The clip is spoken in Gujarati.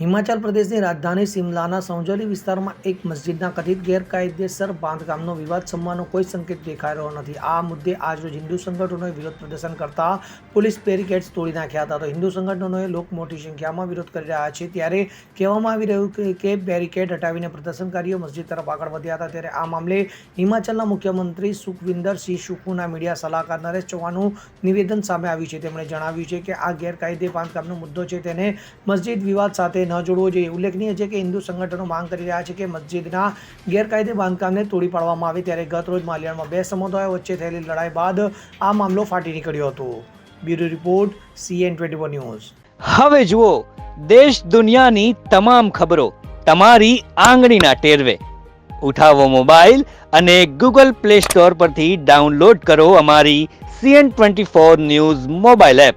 હિમાચલ પ્રદેશની રાજધાની સિમલાના સૌજલી વિસ્તારમાં એક મસ્જિદના કથિત ગેરકાયદેસર બાંધકામનો વિવાદ સમવાનો કોઈ સંકેત દેખાઈ રહ્યો નથી. આ મુદ્દે આજરોજ હિન્દુ સંગઠનોએ વિરોધ પ્રદર્શન કરતા પોલીસ બેરિકેડ્સ તોડી નાખ્યા હતા. તો હિન્દુ સંગઠનોએ લોક મોટી સંખ્યામાં વિરોધ કરી રહ્યા છે. ત્યારે કહેવામાં આવી રહ્યું કે કે બેરિકેડ હટાવીને પ્રદર્શનકારીઓ મસ્જિદ તરફ આગળ વધ્યા હતા. ત્યારે આ મામલે હિમાચલના મુખ્યમંત્રી સુખવિન્દર સિંહ સુખુના મીડિયા સલાહકાર નરેશ ચૌહાણનું નિવેદન સામે આવ્યું છે. તેમણે જણાવ્યું છે કે આ ગેરકાયદે બાંધકામનો મુદ્દો છે. તેને મસ્જિદ વિવાદ સાથે ન જોડવો જોઈએ. ઉલ્લેખનીય છે કે હિન્દુ સંગઠનો માંગ કરી રહ્યા છે કે મસ્જિદના ગેરકાયદે બાંધકામને તોડી પાડવામાં આવે ત્યારે ગત રોજ માલિયાણમાં બે સમુદાયો વચ્ચે થયેલી લડાઈ બાદ આ મામલો ફાટી નીકળ્યો હતો. Bureau report, C N twenty news. હવે જુઓ, દેશ દુનિયાની તમામ ખબરો તમારી આંગળીના ટેરવે. ઉઠાવો મોબાઈલ અને ગૂગલ પ્લે સ્ટોર પરથી ડાઉનલોડ કરો અમારી C N twenty four news mobile app.